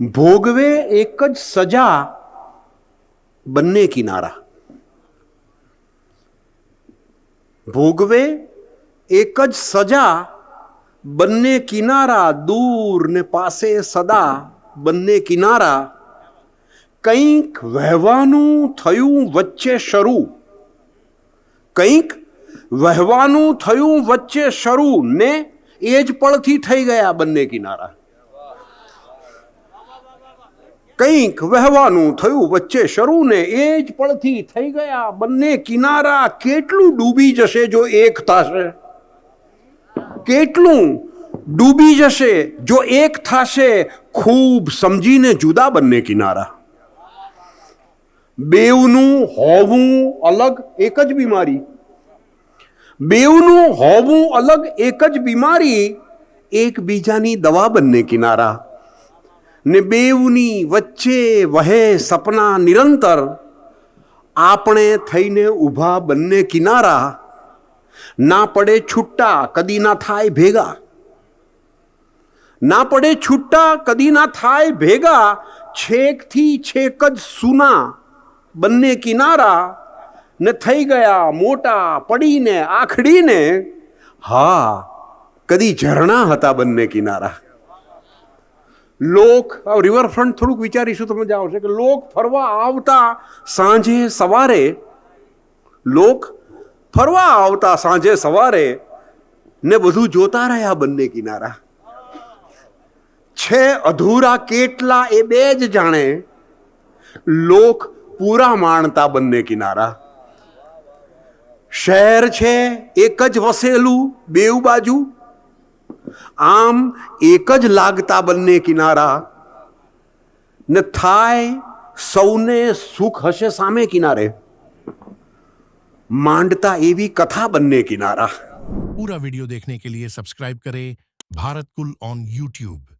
ભોગવે એક જ સજા બંને કિનારા ભોગવે એક જ સજા બંને કિનારા દૂર ને પાસે સદા બંને કિનારા કંઈક વહેવાનું થયું વચ્ચે શરૂ કંઈક વહેવાનું થયું વચ્ચે શરૂ ને એ જ પળથી થઈ ગયા બંને કિનારા કંઈક વહેવાનું થયું વચ્ચે શરૂને એ જ પળથી થઈ ગયા. બંને કિનારા કેટલું ડૂબી જશે જો એક થશે? કેટલું ડૂબી જશે જો એક થશે? ખૂબ સમજીને જુદા બંને કિનારા. બેવનું હોવું અલગ એક જ બીમારી. બેવનું હોવું અલગ એક જ બીમારી. એકબીજાની દવા બંને કિનારા. ને બેવની વચ્ચે વહે સપના નિરંતર. આપણે થઈને ઊભા બંને કિનારા. ના પડે છૂટા, કદી ના થાય ભેગા. ના પડે છૂટા, કદી ના થાય ભેગા. છેકથી છેક જ સુના બંને કિનારા. ને થઈ ગયા મોટા, પડીને, આખડીને. હા, કદી ઝરણા હતા બંને કિનારા. લોક રિવરફ્રન્ટ થોડુંક વિચારીશું તમે જાઓ છો કે લોક ફરવા આવતા સાંજે સવારે, લોક ફરવા આવતા સાંજે સવારે ને બધું જોતા રહ્યા બંને કિનારા. છે અધૂરા કેટલા એ બે જ જાણે. લોક પૂરા માણતા બંને કિનારા. શહેર છે એક જ વસેલું બેઉ બાજુ આમ એક જ લાગતા બંને કિનારા ને થાય સૌને સુખ હશે સામે કિનારે માંડતા એવી કથા બંને કિનારા पूरा वीडियो देखने के लिए सब्सक्राइब करें भारत कुल ऑन यूट्यूब